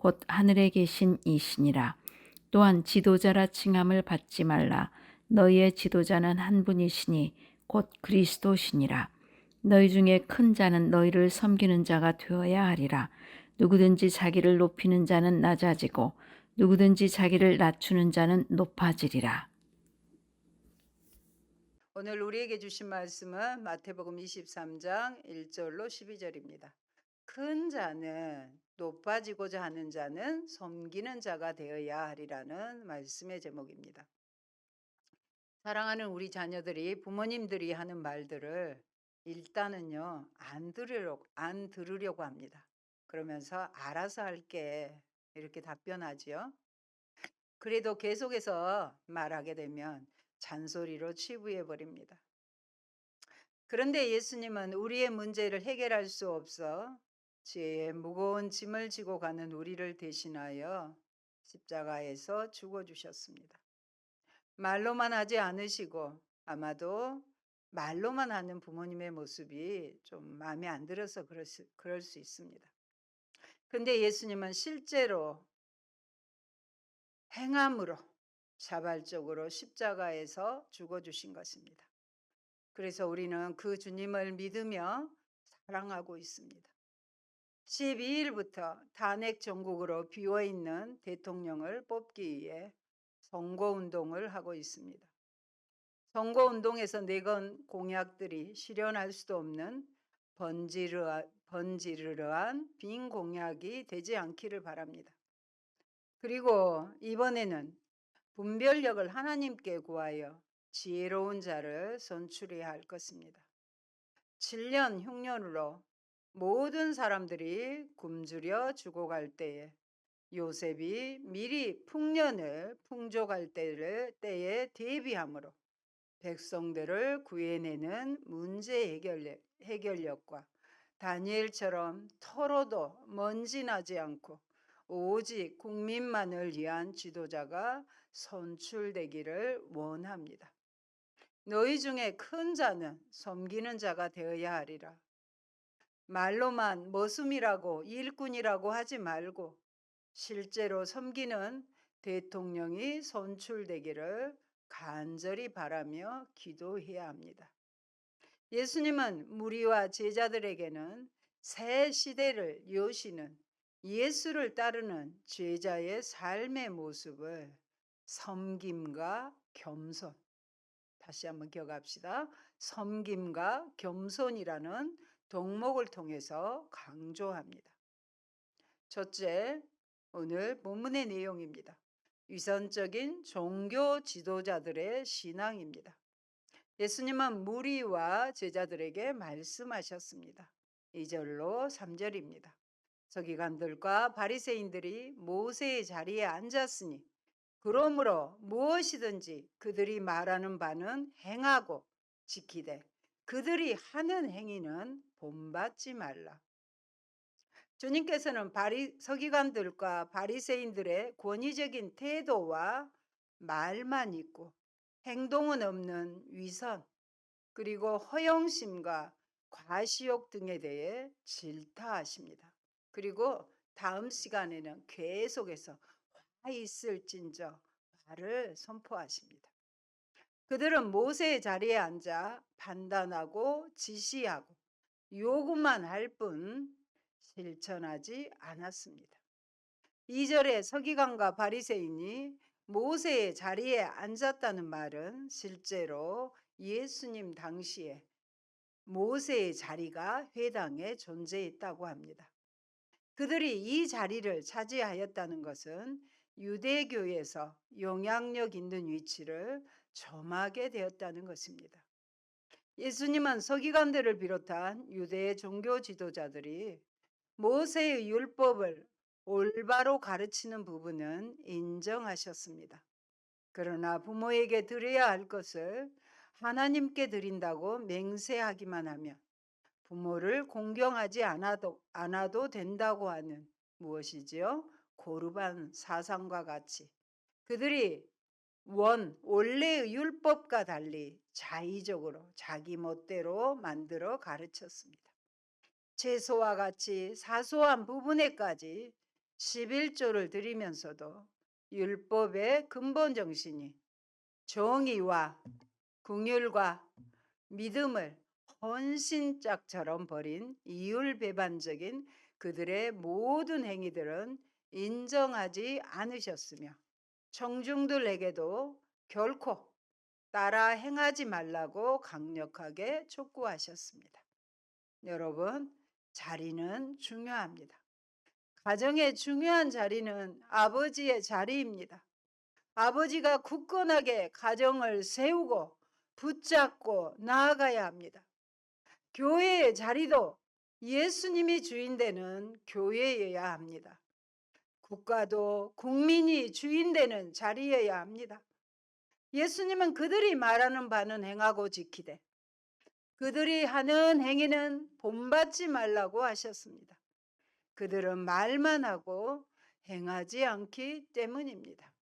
곧 하늘에 계신 이시니라. 또한 지도자라 칭함을 받지 말라. 너희의 지도자는 한 분이시니 곧 그리스도시니라. 너희 중에 큰 자는 너희를 섬기는 자가 되어야 하리라. 누구든지 자기를 높이는 자는 낮아지고 누구든지 자기를 낮추는 자는 높아지리라. 오늘 우리에게 주신 말씀은 마태복음 23장 1절로 12절입니다. 큰 자는 높아지고자 하는 자는 섬기는 자가 되어야 하리라는 말씀의 제목입니다. 사랑하는 우리 자녀들이 부모님들이 하는 말들을 일단은요 안 들으려고 안 들으려고 합니다. 그러면서 알아서 할게 이렇게 답변하지요. 그래도 계속해서 말하게 되면 잔소리로 치부해 버립니다. 그런데 예수님은 우리의 문제를 해결할 수 없어 지혜의 무거운 짐을 지고 가는 우리를 대신하여 십자가에서 죽어 주셨습니다. 말로만 하지 않으시고 아마도 말로만 하는 부모님의 모습이 좀 마음에 안 들어서 그럴 수, 그럴 수 있습니다. 근데 예수님은 실제로 행함으로 자발적으로 십자가에서 죽어 주신 것입니다. 그래서 우리는 그 주님을 믿으며 사랑하고 있습니다. 12일부터 탄핵 전국으로 비어 있는 대통령을 뽑기 위해 선거 운동을 하고 있습니다. 선거 운동에서 내건 공약들이 실현할 수도 없는 번지르, 번지르르한 빈 공약이 되지 않기를 바랍니다. 그리고 이번에는 분별력을 하나님께 구하여 지혜로운 자를 선출해야 할 것입니다. 7년 흉년으로 모든 사람들이 굶주려 죽어갈 때에 요셉이 미리 풍년을 풍족할 때를 때에 대비함으로 백성들을 구해내는 문제 해결력, 해결력과 다니엘처럼 털어도 먼지 나지 않고 오직 국민만을 위한 지도자가 선출되기를 원합니다. 너희 중에 큰 자는 섬기는 자가 되어야 하리라. 말로만 머슴이라고 일꾼이라고 하지 말고 실제로 섬기는 대통령이 선출되기를 간절히 바라며 기도해야 합니다. 예수님은 무리와 제자들에게는 새 시대를 여시는 예수를 따르는 제자의 삶의 모습을 섬김과 겸손 다시 한번 기억합시다. 섬김과 겸손이라는 덕목을 통해서 강조합니다. 첫째, 오늘 본문의 내용입니다. 위선적인 종교 지도자들의 신앙입니다. 예수님은 무리와 제자들에게 말씀하셨습니다. 2절로 3절입니다. 서기관들과 바리새인들이 모세의 자리에 앉았으니 그러므로 무엇이든지 그들이 말하는 바는 행하고 지키되 그들이 하는 행위는 본받지 말라. 주님께서는 바리, 서기관들과 바리새인들의 권위적인 태도와 말만 있고 행동은 없는 위선 그리고 허영심과 과시욕 등에 대해 질타하십니다. 그리고 다음 시간에는 계속해서 화 있을진저 화를 선포하십니다. 그들은 모세의 자리에 앉아 판단하고 지시하고 요구만 할 뿐 실천하지 않았습니다. 2절에 서기관과 바리새인이 모세의 자리에 앉았다는 말은 실제로 예수님 당시에 모세의 자리가 회당에 존재했다고 합니다. 그들이 이 자리를 차지하였다는 것은 유대교에서 영향력 있는 위치를 점하게 되었다는 것입니다. 예수님은 서기관들을 비롯한 유대 종교 지도자들이 모세의 율법을 올바로 가르치는 부분은 인정하셨습니다. 그러나 부모에게 드려야 할 것을 하나님께 드린다고 맹세하기만 하면 부모를 공경하지 않아도, 않아도 된다고 하는 무엇이지요? 고르반 사상과 같이 그들이 원 원래의 율법과 달리 자의적으로 자기 멋대로 만들어 가르쳤습니다. 채소와 같이 사소한 부분에까지 11조를 드리면서도 율법의 근본 정신이 정의와 궁율과 믿음을 헌신짝처럼 버린 이율배반적인 그들의 모든 행위들은 인정하지 않으셨으며 청중들에게도 결코 따라 행하지 말라고 강력하게 촉구하셨습니다. 여러분, 자리는 중요합니다. 가정의 중요한 자리는 아버지의 자리입니다. 아버지가 굳건하게 가정을 세우고 붙잡고 나아가야 합니다. 교회의 자리도 예수님이 주인 되는 교회여야 합니다. 국가도 국민이 주인 되는 자리여야 합니다. 예수님은 그들이 말하는 바는 행하고 지키되 그들이 하는 행위는 본받지 말라고 하셨습니다. 그들은 말만 하고 행하지 않기 때문입니다.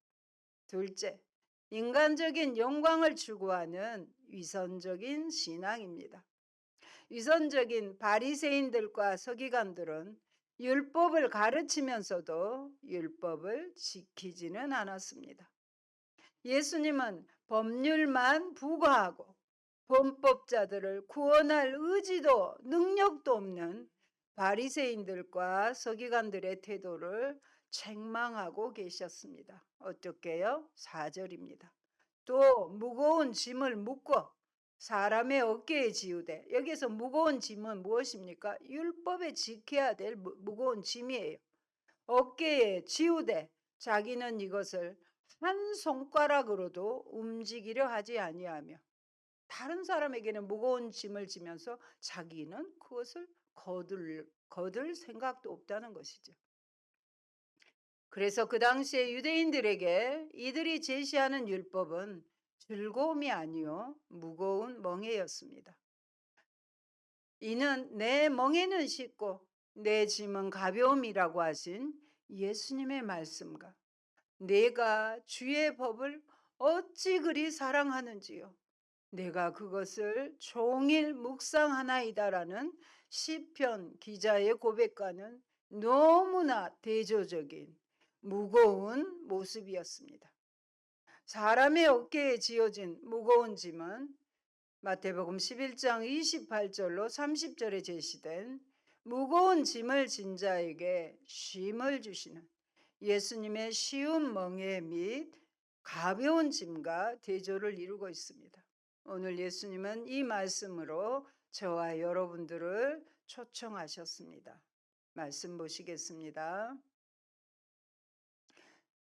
둘째, 인간적인 영광을 추구하는 위선적인 신앙입니다. 위선적인 바리새인들과 서기관들은 율법을 가르치면서도 율법을 지키지는 않았습니다. 예수님은 법률만 부과하고 범법자들을 구원할 의지도 능력도 없는 바리새인들과 서기관들의 태도를 책망하고 계셨습니다. 어떻게요? 4절입니다. 또 무거운 짐을 묶고 사람의 어깨에 지우되 여기서 무거운 짐은 무엇입니까? 율법에 지켜야 될 무, 무거운 짐이에요. 어깨에 지우되 자기는 이것을 한 손가락으로도 움직이려 하지 아니하며 다른 사람에게는 무거운 짐을 지면서 자기는 그것을 거둘, 거둘 생각도 없다는 것이죠. 그래서 그 당시에 유대인들에게 이들이 제시하는 율법은 즐거움이 아니요 무거운 멍에였습니다. 이는 내 멍에는 쉽고 내 짐은 가벼움이라고 하신 예수님의 말씀과 내가 주의 법을 어찌 그리 사랑하는지요. 내가 그것을 종일 묵상하나이다라는 시편 기자의 고백과는 너무나 대조적인 무거운 모습이었습니다. 사람의 어깨에 지어진 무거운 짐은 마태복음 11장 28절로 30절에 제시된 무거운 짐을 진 자에게 쉼을 주시는 예수님의 쉬운 멍에 및 가벼운 짐과 대조를 이루고 있습니다. 오늘 예수님은 이 말씀으로 저와 여러분들을 초청하셨습니다. 말씀 보시겠습니다.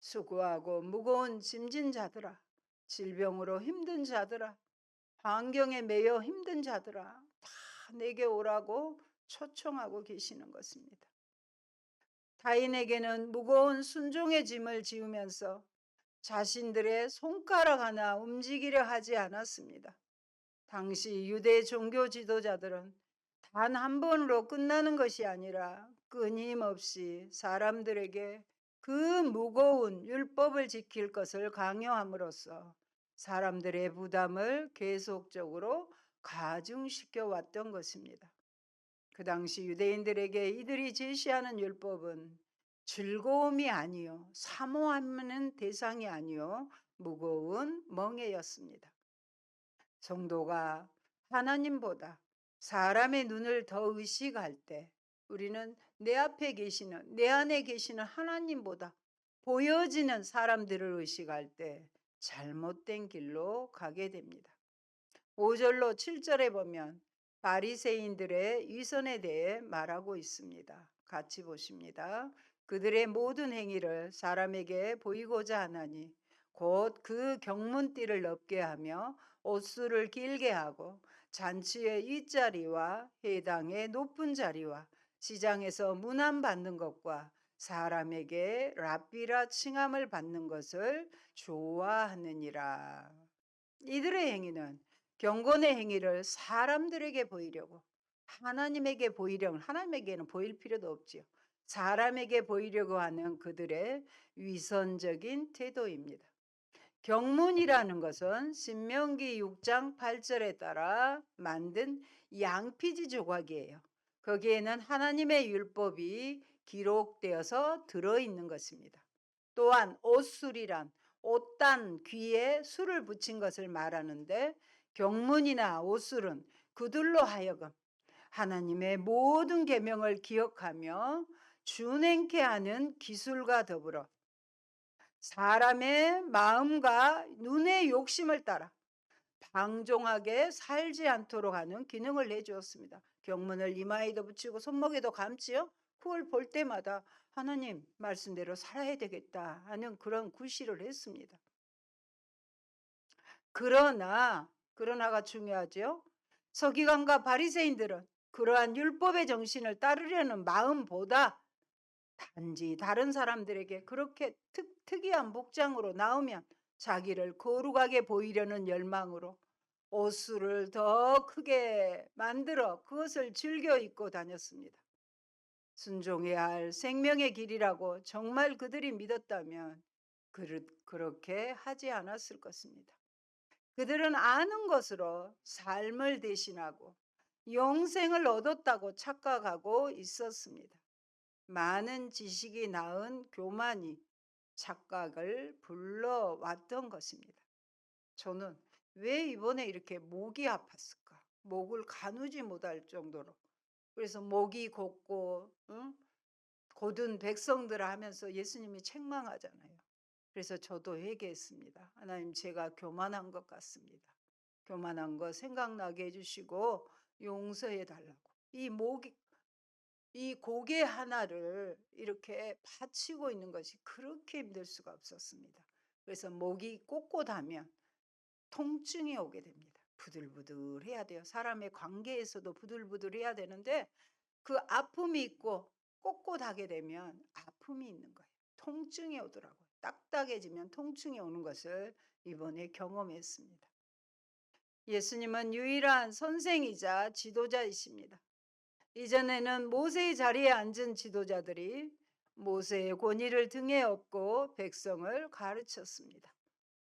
수고하고 무거운 짐진 자들아, 질병으로 힘든 자들아, 환경에 매여 힘든 자들아, 다 내게 오라고 초청하고 계시는 것입니다. 타인에게는 무거운 순종의 짐을 지우면서 자신들의 손가락 하나 움직이려 하지 않았습니다. 당시 유대 종교 지도자들은 단 한 번으로 끝나는 것이 아니라 끊임없이 사람들에게 그 무거운 율법을 지킬 것을 강요함으로써 사람들의 부담을 계속적으로 가중시켜 왔던 것입니다. 그 당시 유대인들에게 이들이 제시하는 율법은 즐거움이 아니요, 사모하는 대상이 아니요, 무거운 멍에였습니다. 성도가 하나님보다 사람의 눈을 더 의식할 때 우리는 내 앞에 계시는, 내 안에 계시는 하나님보다 보여지는 사람들을 의식할 때 잘못된 길로 가게 됩니다. 5절로 7절에 보면 바리새인들의 위선에 대해 말하고 있습니다. 같이 보십니다. 그들의 모든 행위를 사람에게 보이고자 하나니 곧 그 경문띠를 넓게 하며 옷수를 길게 하고 잔치의 윗자리와 해당의 높은 자리와 시장에서 문안 받는 것과 사람에게 랍비라 칭함을 받는 것을 좋아하느니라. 이들의 행위는 경건의 행위를 사람들에게 보이려고 하나님에게 보이려고 하나님에게는 보일 필요도 없지요. 사람에게 보이려고 하는 그들의 위선적인 태도입니다. 경문이라는 것은 신명기 6장 8절에 따라 만든 양피지 조각이에요. 거기에는 하나님의 율법이 기록되어서 들어있는 것입니다. 또한 옷술이란 옷단 귀에 술을 붙인 것을 말하는데 경문이나 옷술은 그들로 하여금 하나님의 모든 계명을 기억하며 준행케 하는 기술과 더불어 사람의 마음과 눈의 욕심을 따라 방종하게 살지 않도록 하는 기능을 내주었습니다. 경문을 이마에도 붙이고 손목에도 감지요. 그걸 볼 때마다 하나님 말씀대로 살아야 되겠다 하는 그런 구실을 했습니다. 그러나 그러나가 중요하죠. 서기관과 바리새인들은 그러한 율법의 정신을 따르려는 마음보다 단지 다른 사람들에게 그렇게 특, 특이한 복장으로 나오면 자기를 거룩하게 보이려는 열망으로 옷수를 더 크게 만들어 그것을 즐겨 입고 다녔습니다. 순종해야 할 생명의 길이라고 정말 그들이 믿었다면 그렇게 하지 않았을 것입니다. 그들은 아는 것으로 삶을 대신하고 영생을 얻었다고 착각하고 있었습니다. 많은 지식이 낳은 교만이 착각을 불러왔던 것입니다. 저는 왜 이번에 이렇게 목이 아팠을까? 목을 가누지 못할 정도로. 그래서 목이 곧고 응? 고든 백성들 하면서 예수님이 책망하잖아요. 그래서 저도 회개했습니다. 하나님 제가 교만한 것 같습니다. 교만한 거 생각나게 해주시고 용서해 달라고. 이 목이 이 고개 하나를 이렇게 받치고 있는 것이 그렇게 힘들 수가 없었습니다. 그래서 목이 꼿꼿하면 통증이 오게 됩니다. 부들부들해야 돼요. 사람의 관계에서도 부들부들해야 되는데 그 아픔이 있고 꼿꼿하게 되면 아픔이 있는 거예요. 통증이 오더라고요. 딱딱해지면 통증이 오는 것을 이번에 경험했습니다. 예수님은 유일한 선생이자 지도자이십니다. 이전에는 모세의 자리에 앉은 지도자들이 모세의 권위를 등에 업고 백성을 가르쳤습니다.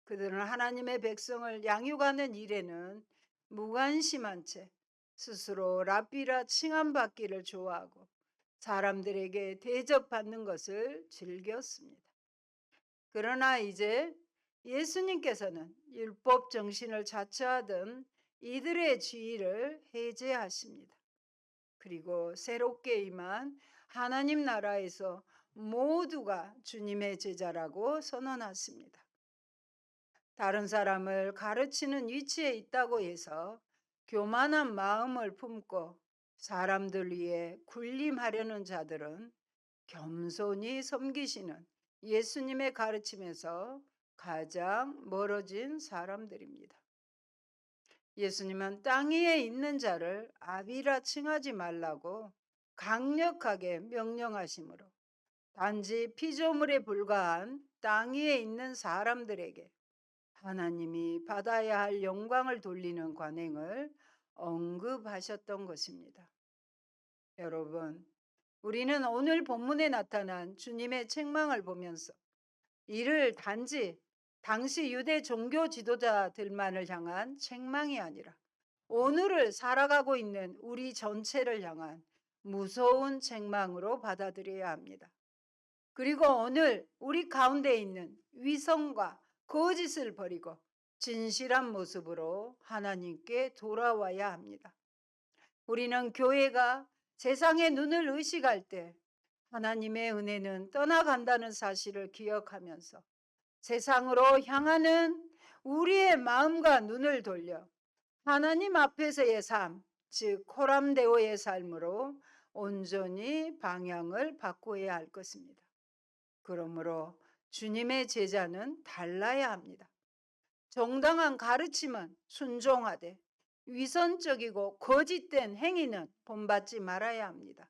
그들은 하나님의 백성을 양육하는 일에는 무관심한 채 스스로 랍비라 칭함받기를 좋아하고 사람들에게 대접받는 것을 즐겼습니다. 그러나 이제 예수님께서는 율법 정신을 자처하던 이들의 지위를 해제하십니다. 그리고 새롭게 임한 하나님 나라에서 모두가 주님의 제자라고 선언하십니다. 다른 사람을 가르치는 위치에 있다고 해서 교만한 마음을 품고 사람들 위해 군림하려는 자들은 겸손히 섬기시는 예수님의 가르침에서 가장 멀어진 사람들입니다. 예수님은 땅 위에 있는 자를 아비라 칭하지 말라고 강력하게 명령하시므로 단지 피조물에 불과한 땅 위에 있는 사람들에게 하나님이 받아야 할 영광을 돌리는 관행을 언급하셨던 것입니다. 여러분, 우리는 오늘 본문에 나타난 주님의 책망을 보면서 이를 단지 당시 유대 종교 지도자들만을 향한 책망이 아니라 오늘을 살아가고 있는 우리 전체를 향한 무서운 책망으로 받아들여야 합니다. 그리고 오늘 우리 가운데 있는 위선과 거짓을 버리고 진실한 모습으로 하나님께 돌아와야 합니다. 우리는 교회가 세상의 눈을 의식할 때 하나님의 은혜는 떠나간다는 사실을 기억하면서 세상으로 향하는 우리의 마음과 눈을 돌려 하나님 앞에서의 삶, 즉 코람데오의 삶으로 온전히 방향을 바꿔야 할 것입니다. 그러므로 주님의 제자는 달라야 합니다. 정당한 가르침은 순종하되 위선적이고 거짓된 행위는 본받지 말아야 합니다.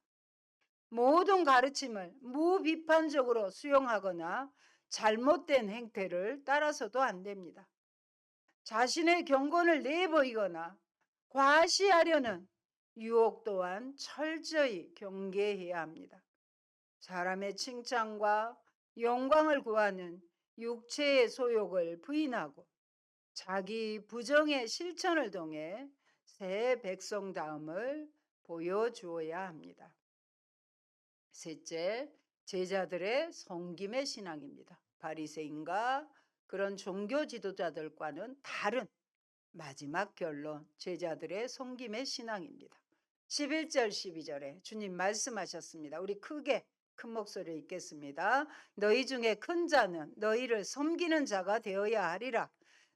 모든 가르침을 무비판적으로 수용하거나 잘못된 행태를 따라서도 안 됩니다. 자신의 경건을 내보이거나 과시하려는 유혹 또한 철저히 경계해야 합니다. 사람의 칭찬과 영광을 구하는 육체의 소욕을 부인하고 자기 부정의 실천을 통해 새 백성다움을 보여주어야 합니다. 셋째, 제자들의 섬김의 신앙입니다. 바리새인과 그런 종교 지도자들과는 다른 마지막 결론, 제자들의 섬김의 신앙입니다. 11절 12절에 주님 말씀하셨습니다. 우리 크게 큰 목소리로 읽겠습니다. 너희 중에 큰 자는 너희를 섬기는 자가 되어야 하리라.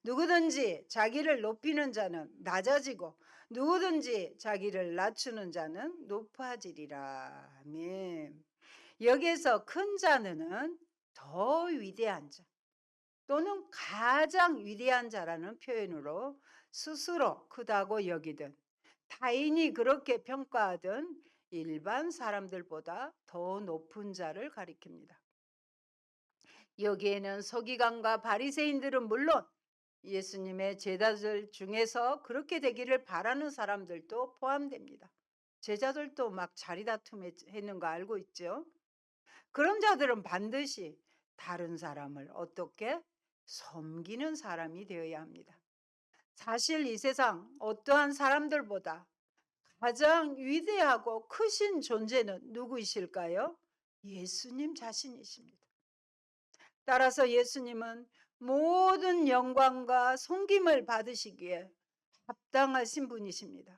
누구든지 자기를 높이는 자는 낮아지고 누구든지 자기를 낮추는 자는 높아지리라. 아멘. 여기에서 큰 자는 더 위대한 자 또는 가장 위대한 자라는 표현으로 스스로 크다고 여기든 타인이 그렇게 평가하든 일반 사람들보다 더 높은 자를 가리킵니다. 여기에는 서기관과 바리새인들은 물론 예수님의 제자들 중에서 그렇게 되기를 바라는 사람들도 포함됩니다. 제자들도 막 자리 다툼했는 거 알고 있죠? 그런 자들은 반드시 다른 사람을 어떻게 섬기는 사람이 되어야 합니다. 사실 이 세상 어떠한 사람들보다 가장 위대하고 크신 존재는 누구이실까요? 예수님 자신이십니다. 따라서 예수님은 모든 영광과 섬김을 받으시기에 합당하신 분이십니다.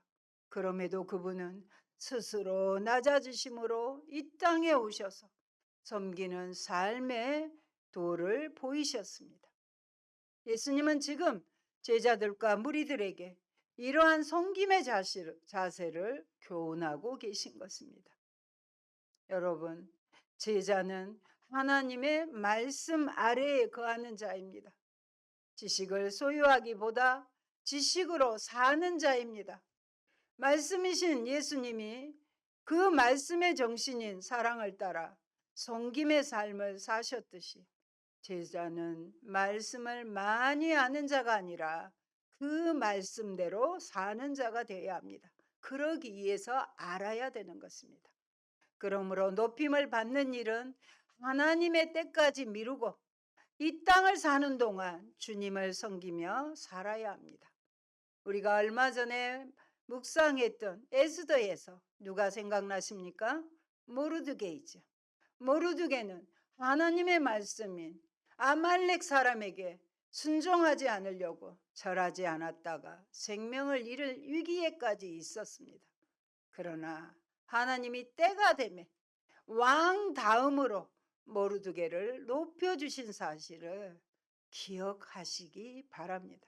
그럼에도 그분은 스스로 낮아지심으로 이 땅에 오셔서 섬기는 삶의 도를 보이셨습니다. 예수님은 지금 제자들과 무리들에게 이러한 섬김의 자세를, 교훈하고 계신 것입니다. 여러분, 제자는 하나님의 말씀 아래에 거하는 자입니다. 지식을 소유하기보다 지식으로 사는 자입니다. 말씀이신 예수님이 그 말씀의 정신인 사랑을 따라 섬김의 삶을 사셨듯이 제자는 말씀을 많이 아는 자가 아니라 그 말씀대로 사는 자가 되어야 합니다. 그러기 위해서 알아야 되는 것입니다. 그러므로 높임을 받는 일은 하나님의 때까지 미루고 이 땅을 사는 동안 주님을 섬기며 살아야 합니다. 우리가 얼마 전에 묵상했던 에스더에서 누가 생각나십니까? 모르드게이죠. 모르드게는 하나님의 말씀인 아말렉 사람에게 순종하지 않으려고 절하지 않았다가 생명을 잃을 위기에까지 있었습니다. 그러나 하나님이 때가 되매 왕 다음으로 모르드게를 높여주신 사실을 기억하시기 바랍니다.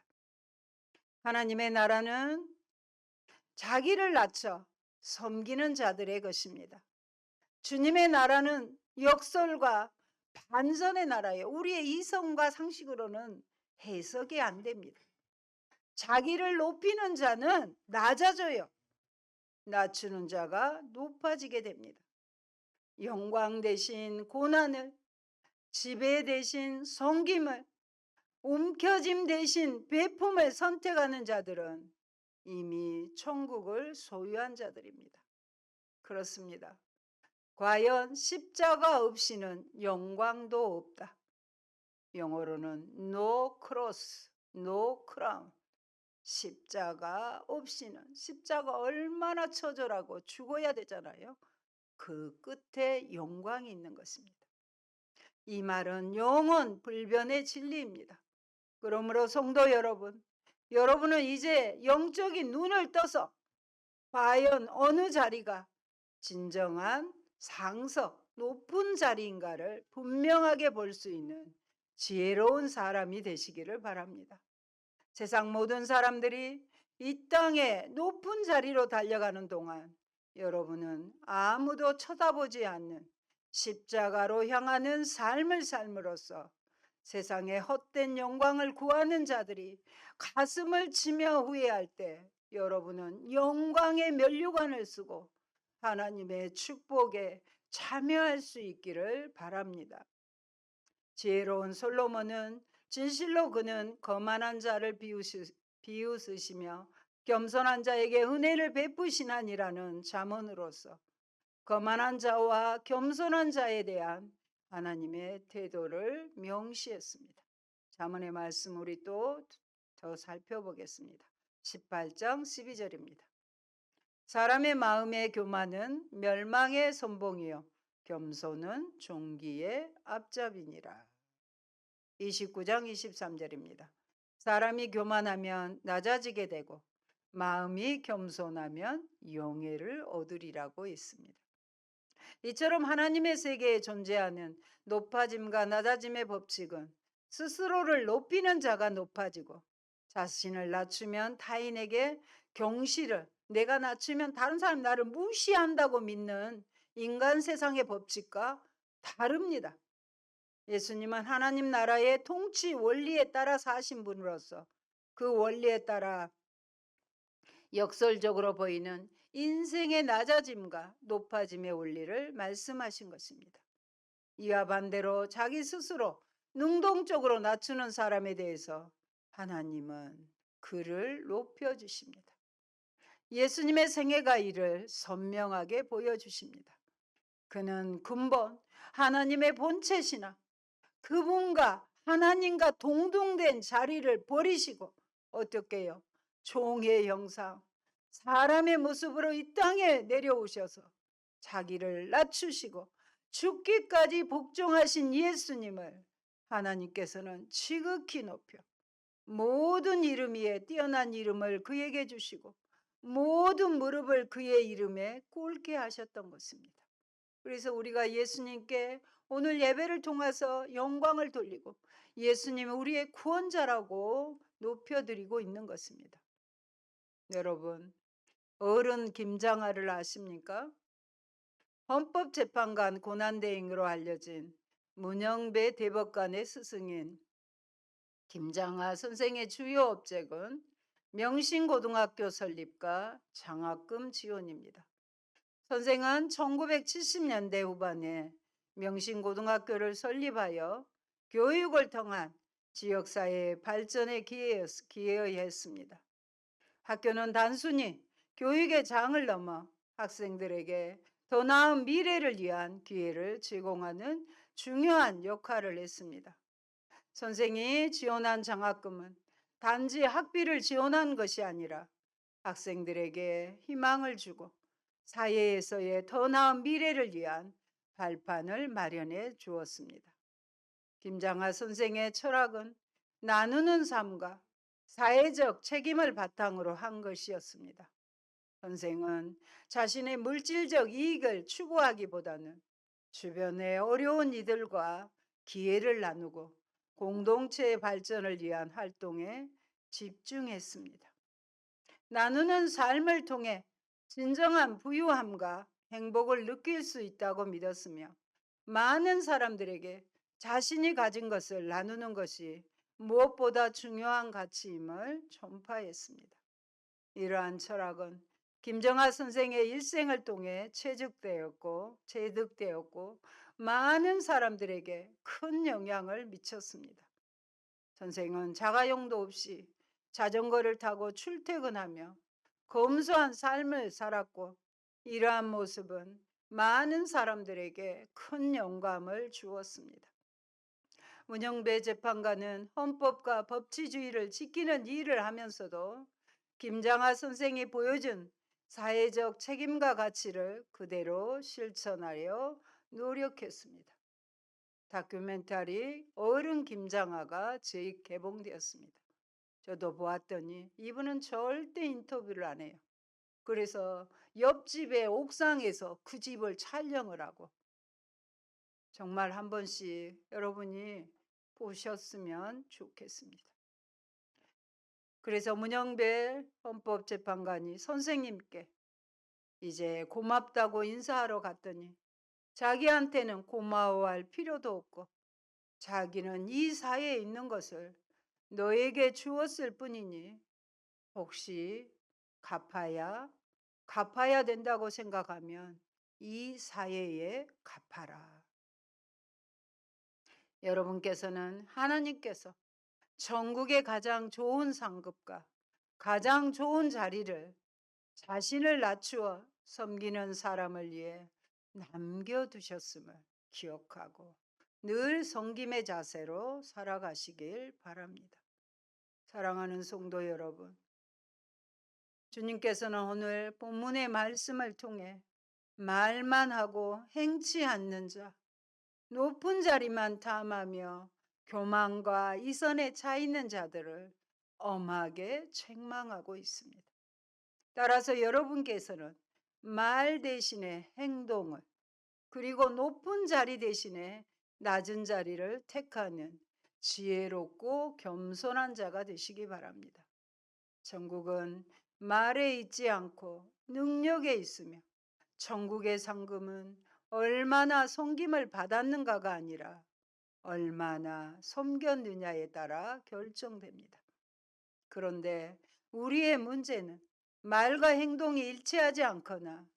하나님의 나라는 자기를 낮춰 섬기는 자들의 것입니다. 주님의 나라는 역설과 반전의 나라예요. 우리의 이성과 상식으로는 해석이 안 됩니다. 자기를 높이는 자는 낮아져요. 낮추는 자가 높아지게 됩니다. 영광 대신 고난을, 지배 대신 섬김을, 움켜짐 대신 배품을 선택하는 자들은 이미 천국을 소유한 자들입니다. 그렇습니다. 과연 십자가 없이는 영광도 없다. 영어로는 no cross, no crown. 십자가 없이는 십자가 얼마나 처절하고 죽어야 되잖아요. 그 끝에 영광이 있는 것입니다. 이 말은 영원 불변의 진리입니다. 그러므로 성도 여러분, 여러분은 이제 영적인 눈을 떠서 과연 어느 자리가 진정한 상석, 높은 자리인가를 분명하게 볼 수 있는 지혜로운 사람이 되시기를 바랍니다. 세상 모든 사람들이 이 땅에 높은 자리로 달려가는 동안 여러분은 아무도 쳐다보지 않는 십자가로 향하는 삶을 삶으로써 세상의 헛된 영광을 구하는 자들이 가슴을 치며 후회할 때 여러분은 영광의 면류관을 쓰고 하나님의 축복에 참여할 수 있기를 바랍니다. 지혜로운 솔로몬은 진실로 그는 거만한 자를 비웃으시며 겸손한 자에게 은혜를 베푸시나니라는 잠언으로서 거만한 자와 겸손한 자에 대한 하나님의 태도를 명시했습니다. 잠언의 말씀 우리 또 더 살펴보겠습니다. 18장 12절입니다. 사람의 마음의 교만은 멸망의 선봉이요 겸손은 종기의 앞잡이니라. 29장 23절입니다. 사람이 교만하면 낮아지게 되고 마음이 겸손하면 영예를 얻으리라고 있습니다. 이처럼 하나님의 세계에 존재하는 높아짐과 낮아짐의 법칙은 스스로를 높이는 자가 높아지고 자신을 낮추면 타인에게 경시를 내가 낮추면 다른 사람이 나를 무시한다고 믿는 인간 세상의 법칙과 다릅니다. 예수님은 하나님 나라의 통치 원리에 따라 사신 분으로서 그 원리에 따라 역설적으로 보이는 인생의 낮아짐과 높아짐의 원리를 말씀하신 것입니다. 이와 반대로 자기 스스로 능동적으로 낮추는 사람에 대해서 하나님은 그를 높여주십니다. 예수님의 생애가 이를 선명하게 보여주십니다. 그는 근본 하나님의 본체시나 그분과 하나님과 동등된 자리를 버리시고 어떻게요? 종의 형상, 사람의 모습으로 이 땅에 내려오셔서 자기를 낮추시고 죽기까지 복종하신 예수님을 하나님께서는 지극히 높여 모든 이름 위에 뛰어난 이름을 그에게 주시고 모든 무릎을 그의 이름에 꿇게 하셨던 것입니다. 그래서 우리가 예수님께 오늘 예배를 통해서 영광을 돌리고 예수님을 우리의 구원자라고 높여드리고 있는 것입니다. 여러분, 어른 김장하를 아십니까? 헌법재판관 고난대행으로 알려진 문영배 대법관의 스승인 김장하 선생의 주요 업적은 명신고등학교 설립과 장학금 지원입니다. 선생은 1970년대 후반에 명신고등학교를 설립하여 교육을 통한 지역사회의 발전에 기여했습니다. 학교는 단순히 교육의 장을 넘어 학생들에게 더 나은 미래를 위한 기회를 제공하는 중요한 역할을 했습니다. 선생이 지원한 장학금은 단지 학비를 지원한 것이 아니라 학생들에게 희망을 주고 사회에서의 더 나은 미래를 위한 발판을 마련해 주었습니다. 김장하 선생의 철학은 나누는 삶과 사회적 책임을 바탕으로 한 것이었습니다. 선생은 자신의 물질적 이익을 추구하기보다는 주변의 어려운 이들과 기회를 나누고 공동체의 발전을 위한 활동에 집중했습니다. 나누는 삶을 통해 진정한 부유함과 행복을 느낄 수 있다고 믿었으며 많은 사람들에게 자신이 가진 것을 나누는 것이 무엇보다 중요한 가치임을 전파했습니다. 이러한 철학은 김정하 선생의 일생을 통해 체득되었고 체득되었고 많은 사람들에게 큰 영향을 미쳤습니다. 선생은 자가용도 없이 자전거를 타고 출퇴근하며 검소한 삶을 살았고 이러한 모습은 많은 사람들에게 큰 영감을 주었습니다. 문영배 재판관은 헌법과 법치주의를 지키는 일을 하면서도 김장하 선생이 보여준 사회적 책임과 가치를 그대로 실천하려 노력했습니다. 다큐멘터리 어른 김장하가 재입 개봉되었습니다. 저도 보았더니 이분은 절대 인터뷰를 안 해요. 그래서 옆집의 옥상에서 그 집을 촬영을 하고 정말 한 번씩 여러분이 보셨으면 좋겠습니다. 그래서 문영배 헌법재판관이 선생님께 이제 고맙다고 인사하러 갔더니 자기한테는 고마워할 필요도 없고 자기는 이 사회에 있는 것을 너에게 주었을 뿐이니 혹시 갚아야 갚아야 된다고 생각하면 이 사회에 갚아라. 여러분께서는 하나님께서 전국의 가장 좋은 상급과 가장 좋은 자리를 자신을 낮추어 섬기는 사람을 위해 남겨두셨음을 기억하고 늘 성김의 자세로 살아가시길 바랍니다. 사랑하는 성도 여러분, 주님께서는 오늘 본문의 말씀을 통해 말만 하고 행치 않는 자, 높은 자리만 탐하며 교만과 이선에 차 있는 자들을 엄하게 책망하고 있습니다. 따라서 여러분께서는 말 대신에 행동을 그리고 높은 자리 대신에 낮은 자리를 택하는 지혜롭고 겸손한 자가 되시기 바랍니다. 천국은 말에 있지 않고 능력에 있으며 천국의 상금은 얼마나 섬김을 받았는가가 아니라 얼마나 섬겼느냐에 따라 결정됩니다. 그런데 우리의 문제는 말과 행동이 일치하지 않거나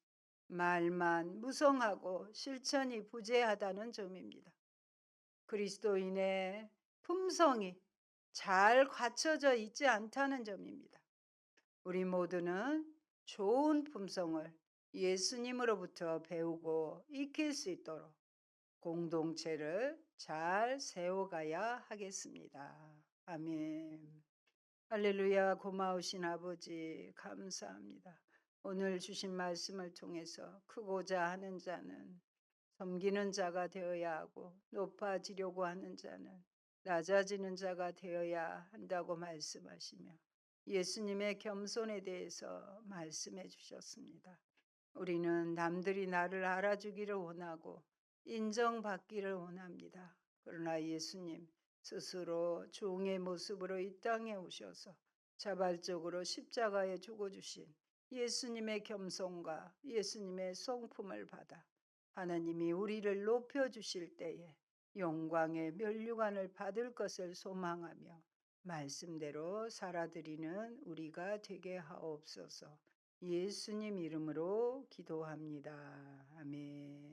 말만 무성하고 실천이 부재하다는 점입니다. 그리스도인의 품성이 잘 갖춰져 있지 않다는 점입니다. 우리 모두는 좋은 품성을 예수님으로부터 배우고 익힐 수 있도록 공동체를 잘 세워가야 하겠습니다. 아멘. 할렐루야 고마우신 아버지 감사합니다. 오늘 주신 말씀을 통해서 크고자 하는 자는 섬기는 자가 되어야 하고 높아지려고 하는 자는 낮아지는 자가 되어야 한다고 말씀하시며 예수님의 겸손에 대해서 말씀해 주셨습니다. 우리는 남들이 나를 알아주기를 원하고 인정받기를 원합니다. 그러나 예수님 스스로 종의 모습으로 이 땅에 오셔서 자발적으로 십자가에 죽어주신 예수님의 겸손과 예수님의 성품을 받아 하나님이 우리를 높여주실 때에 영광의 멸류관을 받을 것을 소망하며 말씀대로 살아드리는 우리가 되게 하옵소서 예수님 이름으로 기도합니다. 아멘.